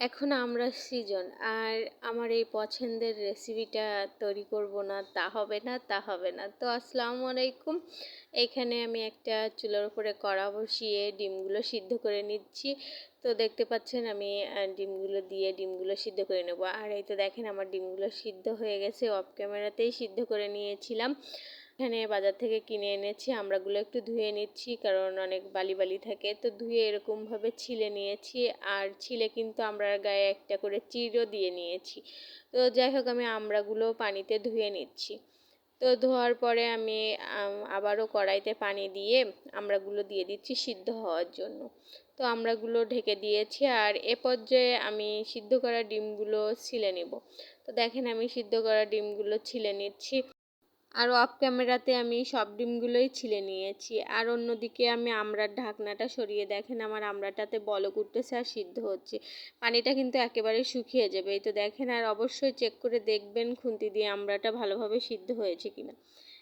এখন আমরা সিজন, আর আমার এই পছন্দের রেসিপিটা তৈরি করব না, তা হবে না, তা হবে না। তো আসসালামু আলাইকুম। এখানে আমি একটা চুলার উপরে কড়া বসিয়ে ডিমগুলো সিদ্ধ করে নিচ্ছি। তো দেখতে পাচ্ছেন আমি ডিমগুলো দিয়ে ডিমগুলো সিদ্ধ করে নেব। আর এই তো দেখেন আমার ডিমগুলো সিদ্ধ হয়ে গেছে অফ ক্যামেরাতেই সিদ্ধ করে নিয়েছিলাম। এখানে বাজার থেকে কিনে এনেছি, আমরাগুলো একটু ধুয়ে নিচ্ছি, কারণ অনেক বালি বালি থাকে। তো ধুয়ে এরকমভাবে ছিলে নিয়েছি, আর ছিলে কিন্তু আমরা গায়ে একটা করে চিরও দিয়ে নিয়েছি। তো যাই হোক, আমি আমড়াগুলো পানিতে ধুয়ে নিচ্ছি। তো ধোয়ার পরে আমি আবারও কড়াইতে পানি দিয়ে আমড়াগুলো দিয়ে দিচ্ছি সিদ্ধ হওয়ার জন্য। তো আমড়াগুলো ঢেকে দিয়েছি, আর এ পর্যায়ে আমি সিদ্ধ করা ডিমগুলো ছিলে নিব। তো দেখেন, আমি সিদ্ধ করা ডিমগুলো ছিলে নিচ্ছি। আর অফ ক্যামেরাতে আমি সব ডিমগুলোই ছিলে নিয়েছি। আর অন্যদিকে আমি আমড়ার ঢাকনাটা সরিয়ে দেখেন, আমার আমড়াটাতে বলক উঠতেছে আর সিদ্ধ হচ্ছে। পানিটা কিন্তু একেবারে শুকিয়ে যাবে। এই তো দেখেন, আর অবশ্যই চেক করে দেখবেন খুন্তি দিয়ে আমড়াটা ভালোভাবে সিদ্ধ হয়েছে কিনা।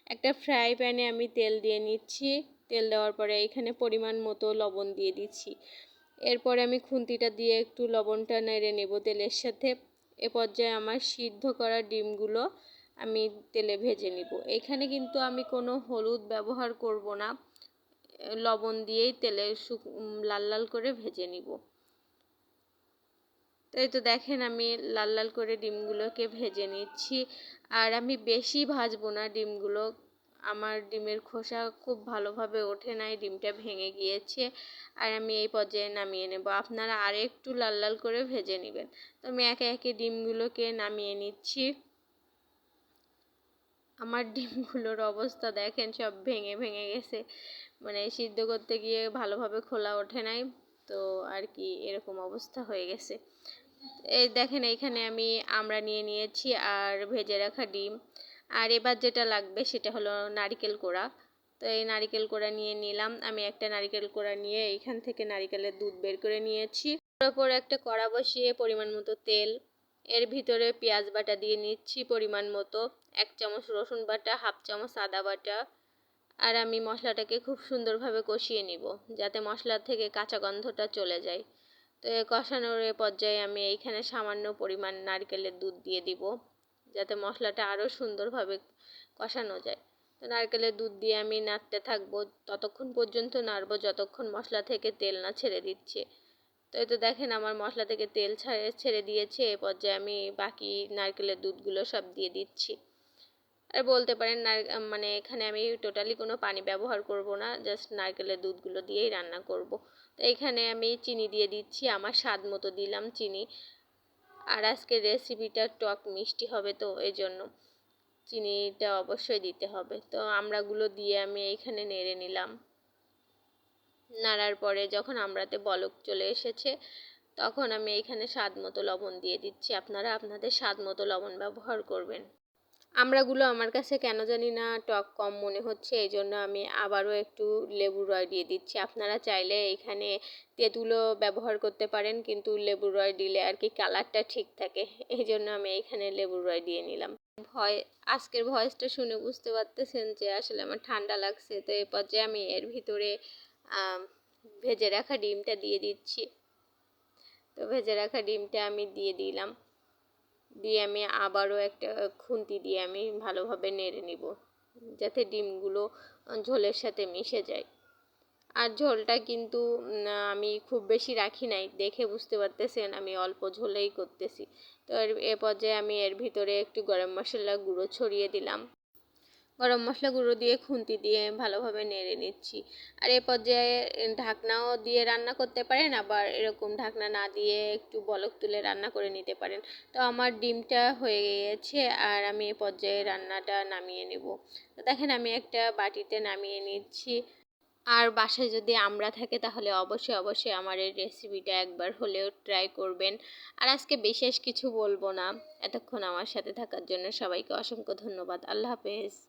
একটা ফ্রাই প্যানে আমি তেল দিয়ে নিচ্ছি। তেল দেওয়ার পরে এখানে পরিমাণ মতো লবণ দিয়ে দিচ্ছি। এরপরে আমি খুন্তিটা দিয়ে একটু লবণটা নেড়ে নেব তেলের সাথে। এ পর্যায়ে আমার সিদ্ধ করা ডিমগুলো আমি তেলে ভেজে নিব। এখানে কিন্তু আমি কোনো হলুদ ব্যবহার করব না। লবণ দিয়েই তেলে শুক লাল লাল করে ভেজে নিব। তো এই তো দেখেন আমি লাল লাল করে ডিমগুলোকে ভেজে নিচ্ছি। আর আমি বেশি ভাজবো না ডিমগুলো। আমার ডিমের খোসা খুব ভালোভাবে ওঠে নাই ডিমটা ভেঙে গিয়েছে। আর আমি এই পর্যায়ে নামিয়ে নেব। আপনারা আর একটু লাল লাল করে ভেজে নেবেন। তো আমি একে একে ডিমগুলোকে নামিয়ে নিচ্ছি। আমার ডিমগুলোর অবস্থা দেখেন, সব ভেঙে ভেঙে গেছে। মানে সিদ্ধ করতে গিয়ে ভালোভাবে খোলা ওঠে নাই, তো আর কি এরকম অবস্থা হয়ে গেছে। এই দেখেন এইখানে আমি আমরা নিয়ে নিয়েছি আর ভেজে রাখা ডিম। আর এবার যেটা লাগবে সেটা হলো নারিকেল কোড়া। তো এই নারিকেল কোড়া নিয়ে নিলাম। আমি একটা নারিকেল কোড়া নিয়ে এইখান থেকে নারিকেলের দুধ বের করে নিয়েছি। তারপর একটা কড়া বসিয়ে পরিমাণ মতো তেল এর ভিতরে পেঁয়াজ বাটা দিয়ে নিচ্ছি পরিমাণ মতো, এক চামচ রসুন বাটা, হাফ চামচ আদা বাটা, আর আমি মশলাটাকে খুব সুন্দরভাবে কষিয়ে নিব, যাতে মশলা থেকে কাঁচা গন্ধটা চলে যায়। তো কষানোর পর্যায়ে আমি এইখানে সামান্য পরিমাণ নারকেলের দুধ দিয়ে দিব, যাতে মশলাটা আরও সুন্দরভাবে কষানো যায়। তো নারকেলের দুধ দিয়ে আমি নাড়তে থাকব, ততক্ষণ পর্যন্ত নাড়বো, যতক্ষণ মশলা থেকে তেল না ছেড়ে দিচ্ছে। তো এই তো দেখেন আমার মশলা থেকে তেল ছাড়ে, ছেড়ে দিয়েছে। এ পর্যায়ে আমি বাকি নারকেলের দুধগুলো সব দিয়ে দিচ্ছি। আর বলতে পারেন মানে এখানে আমি টোটালি কোনো পানি ব্যবহার করব না জাস্ট নারকেলের দুধগুলো দিয়েই রান্না করব। তো এখানে আমি চিনি দিয়ে দিচ্ছি, আমার স্বাদ মতো দিলাম চিনি। আর আজকের রেসিপিটা টক মিষ্টি হবে তো, এই জন্য চিনিটা অবশ্যই দিতে হবে। তো আমড়াগুলো দিয়ে আমি এইখানে নেড়ে নিলাম। নাড়ার পরে যখন আমড়াতে বলক চলে এসেছে, তখন আমি এইখানে স্বাদ মতো লবণ দিয়ে দিচ্ছি। আপনারা আপনাদের স্বাদ মতো লবণ ব্যবহার করবেন। আমড়াগুলো আমার কাছে কেন জানি না টক কম মনে হচ্ছে, এই জন্য আমি আবারও একটু লেবুর রয় দিয়ে দিচ্ছি। আপনারা চাইলে এখানে তেঁতুলও ব্যবহার করতে পারেন, কিন্তু লেবুর রয় দিলে আর কি কালারটা ঠিক থাকে। এই জন্য আমি এখানে লেবুর রয় দিয়ে নিলাম। ভয়, আজকের ভয়েসটা শুনে বুঝতে পারতেছেন যে আসলে আমার ঠান্ডা লাগছে, তো এ পর্যায়ে আমি এর ভিতরে ভেজে রাখা ডিমটা দিয়ে দিচ্ছি। তো ভেজে রাখা ডিমটা আমি দিয়ে দিলাম। দিয়ে আমি আবারও একটা খুন্তি দিয়ে আমি ভালোভাবে নেড়ে নিব, যাতে ডিমগুলো ঝোলের সাথে মিশে যায়। আর ঝোলটা কিন্তু আমি খুব বেশি রাখি নাই, দেখে বুঝতে পারতেছেন, আমি অল্প ঝোলেই করতেছি। তো এর পর্যায়ে আমি এর ভিতরে একটু গরম মশলা গুঁড়ো ছড়িয়ে দিলাম। গরম মশলা গুঁড়ো দিয়ে খুন্তি দিয়ে ভালোভাবে নেড়ে নিচ্ছি। আর এ পর্যায়ে ঢাকনাও দিয়ে রান্না করতে পারেন, আবার এরকম ঢাকনা না দিয়ে একটু বলক তুলে রান্না করে নিতে পারেন। তো আমার ডিমটা হয়ে গিয়েছে আর আমি এ পর্যায়ে রান্নাটা নামিয়ে নেব। তো দেখেন আমি একটা বাটিতে নামিয়ে নিচ্ছি। আর বাসায় যদি আমরা থাকে তাহলে অবশ্যই অবশ্যই আমার এই রেসিপিটা একবার হলেও ট্রাই করবেন। আর আজকে বিশেষ কিছু বলব না। এতক্ষণ আমার সাথে থাকার জন্য সবাইকে অসংখ্য ধন্যবাদ। আল্লাহ হাফেজ।